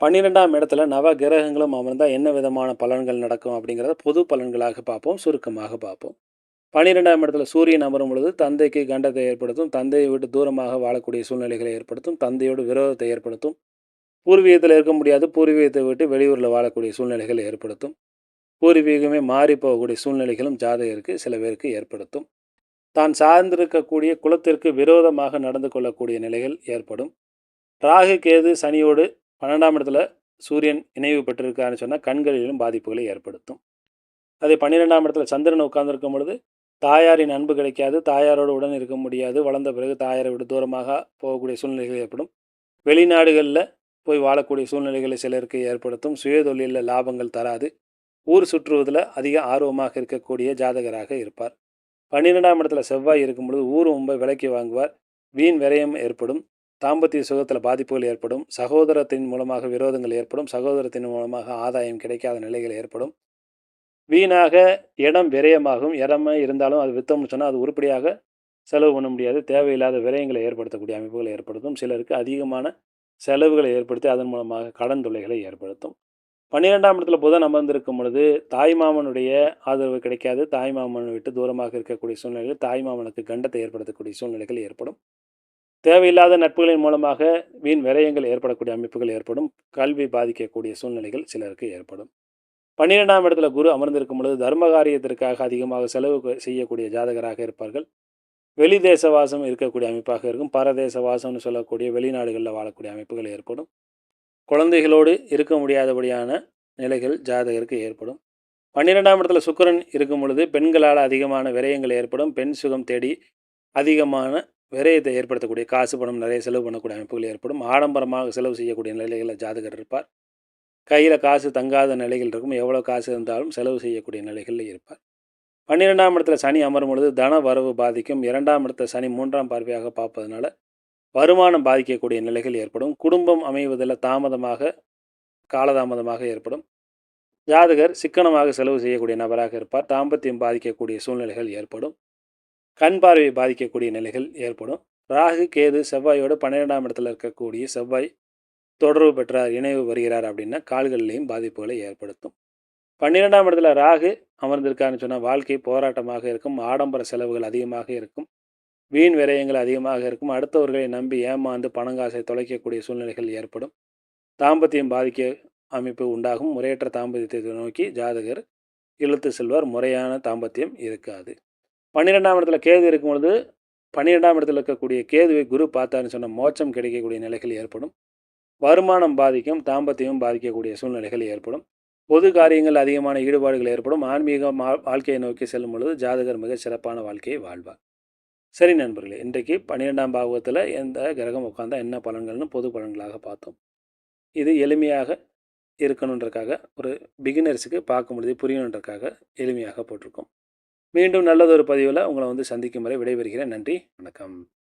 பன்னிரெண்டாம் இடத்துல நவ கிரகங்களும் அமர்ந்தால் என்ன விதமான பலன்கள் நடக்கும் அப்படிங்கிறத பொது பலன்களாக பார்ப்போம் சுருக்கமாக பார்ப்போம். பன்னிரெண்டாம் இடத்துல சூரியன் அமரும் பொழுது தந்தைக்கு கண்டத்தை ஏற்படுத்தும் தந்தையை விட்டு தூரமாக வாழக்கூடிய சூழ்நிலைகளை ஏற்படுத்தும் தந்தையோடு விரோதத்தை ஏற்படுத்தும். பூர்வீகத்தில் இருக்க முடியாது பூர்வீகத்தை விட்டு வெளியூரில் வாழக்கூடிய சூழ்நிலைகளை ஏற்படுத்தும். பூர்வீகமே மாறி போகக்கூடிய சூழ்நிலைகளும் ஜாதகருக்கு சில பேருக்கு ஏற்படுத்தும். தான் சார்ந்திருக்கக்கூடிய குலத்திற்கு விரோதமாக நடந்து கொள்ளக்கூடிய நிலைகள் ஏற்படும். ராகு கேது சனியோடு பன்னெண்டாம் இடத்துல சூரியன் இணைவு பெற்றிருக்காருன்னு சொன்னால் கண்களிலும் பாதிப்புகளை ஏற்படுத்தும். அதே பன்னிரெண்டாம் இடத்துல சந்திரன் உட்கார்ந்துருக்கும் பொழுது தாயாரின் அன்பு கிடைக்காது தாயாரோடு உடன் இருக்க முடியாது வளர்ந்த பிறகு தாயாரை விட்டு தூரமாக போகக்கூடிய சூழ்நிலைகள் ஏற்படும். வெளிநாடுகளில் போய் வாழக்கூடிய சூழ்நிலைகளை சிலருக்கு ஏற்படுத்தும். சுயதொழிலில் லாபங்கள் தராது. ஊர் சுற்றுவதில் அதிக ஆர்வமாக இருக்கக்கூடிய ஜாதகராக இருப்பார். பன்னிரெண்டாம் இடத்துல செவ்வாய் இருக்கும் பொழுது ஊர் ரொம்ப விலைக்கு வாங்குவார். வீண் விரயம் ஏற்படும். தாம்பத்திய சுகத்தில் பாதிப்புகள் ஏற்படும். சகோதரத்தின் மூலமாக விரோதங்கள் ஏற்படும். சகோதரத்தின் மூலமாக ஆதாயம் கிடைக்காத நிலைகள் ஏற்படும். வீணாக இடம் விரயமாகும். இடமே இருந்தாலும் அது வித்தோம்னு சொன்னால் அது உருப்படியாக செலவு பண்ண முடியாது. தேவையில்லாத விரயங்களை ஏற்படுத்தக்கூடிய அமைப்புகளை ஏற்படுத்தும். சிலருக்கு அதிகமான செலவுகளை ஏற்படுத்தி அதன் மூலமாக கடன் தொல்லைகளை ஏற்படுத்தும். பன்னிரெண்டாம் இடத்துல புதன் அமர்ந்திருக்கும் பொழுது தாய்மாமனுடைய ஆதரவு கிடைக்காது. தாய்மாமனை விட்டு தூரமாக இருக்கக்கூடிய சூழ்நிலைகள் தாய்மாமனுக்கு கண்டத்தை ஏற்படுத்தக்கூடிய சூழ்நிலைகள் ஏற்படும். தேவையில்லாத நட்புகளின் மூலமாக வீண் விரயங்கள் ஏற்படக்கூடிய அமைப்புகள் ஏற்படும். கல்வி பாதிக்கக்கூடிய சூழ்நிலைகள் சிலருக்கு ஏற்படும். பன்னிரெண்டாம் இடத்துல குரு அமர்ந்திருக்கும் பொழுது தர்ம காரியத்திற்காக அதிகமாக செலவு செய்யக்கூடிய ஜாதகராக இருப்பார்கள். வெளி தேச வாசம் இருக்கக்கூடிய அமைப்பாக இருக்கும். பரதேச வாசம்னு சொல்லக்கூடிய வெளிநாடுகளில் வாழக்கூடிய அமைப்புகள் ஏற்படும். குழந்தைகளோடு இருக்க முடியாதபடியான நிலைகள் ஜாதகருக்கு ஏற்படும். பன்னிரெண்டாம் இடத்துல சுக்கரன் இருக்கும் பொழுது பெண்களால் அதிகமான விரயங்கள் ஏற்படும். பெண் சுகம் தேடி அதிகமான விரயத்தை ஏற்படுத்தக்கூடிய காசு பணம் நிறைய செலவு பண்ணக்கூடிய அமைப்புகள் ஏற்படும். ஆடம்பரமாக செலவு செய்யக்கூடிய நிலைகளில் ஜாதகர் இருப்பார். கையில் காசு தங்காத நிலைகள் இருக்கும். எவ்வளோ காசு இருந்தாலும் செலவு செய்யக்கூடிய நிலைகளில் இருப்பார். பன்னிரெண்டாம் இடத்துல சனி அமரும் பொழுது தன வரவு பாதிக்கும். இரண்டாம் இடத்துல சனி மூன்றாம் பார்வையாக பார்ப்பதனால வருமானம் பாதிக்கக்கூடிய நிலைகள் ஏற்படும். குடும்பம் அமைவதில் தாமதமாக காலதாமதமாக ஏற்படும். ஜாதகர் சிக்கனமாக செலவு செய்யக்கூடிய நபராக இருப்பார். தாம்பத்தியம் பாதிக்கக்கூடிய சூழ்நிலைகள் ஏற்படும். கண் பார்வையை பாதிக்கக்கூடிய நிலைகள் ஏற்படும். ராகு கேது செவ்வாயோடு பன்னிரெண்டாம் இடத்துல இருக்கக்கூடிய செவ்வாய் தொடர்பு பெற்றார் இணைவு வருகிறார் அப்படின்னா கால்கள்லேயும் பாதிப்புகளை ஏற்படுத்தும். பன்னிரெண்டாம் இடத்துல ராகு அமர்ந்திருக்காருன்னு சொன்னால் வாழ்க்கை போராட்டமாக இருக்கும் ஆடம்பர செலவுகள் அதிகமாக இருக்கும் வீண் விரயங்கள் அதிகமாக இருக்கும் அடுத்தவர்களை நம்பி ஏமாந்து பணங்காசை தொலைக்கக்கூடிய சூழ்நிலைகள் ஏற்படும். தாம்பத்தியம் பாதிக்க அமைப்பு உண்டாகும். முறையற்ற தாம்பத்தியத்தை நோக்கி ஜாதகர் இழுத்து செல்வார். முறையான தாம்பத்தியம் இருக்காது. பன்னிரெண்டாம் இடத்துல கேது இருக்கும் பொழுது பன்னிரெண்டாம் இடத்துல இருக்கக்கூடிய கேதுவை குரு பார்த்தாருன்னு சொன்ன மோட்சம் கிடைக்கக்கூடிய நிலைகள் ஏற்படும். வருமானம் பாதிக்கும் தாம்பத்தியம் பாதிக்கக்கூடிய சூழ்நிலைகள் ஏற்படும். பொது காரியங்கள் அதிகமான ஈடுபாடுகள் ஏற்படும். ஆன்மீக வாழ்க்கையை நோக்கி செல்லும் பொழுது ஜாதகர் மிக சிறப்பான வாழ்க்கையை வாழ்வார். சரி நண்பர்களே இன்றைக்கு பன்னிரெண்டாம் பாகவத்தில் எந்த கிரகம் உட்காந்தா என்ன பலன்கள்னு பொது பலன்களாக பார்த்தோம். இது எளிமையாக இருக்கணுன்றக்காக ஒரு பிகினர்ஸுக்கு பார்க்க முடியுது புரியணுன்றக்காக எளிமையாக போட்டிருக்கோம். மீண்டும் நல்லதொரு பதிவில் உங்களை வந்து சந்திக்கும் வரை விடைபெறுகிறேன். நன்றி வணக்கம்.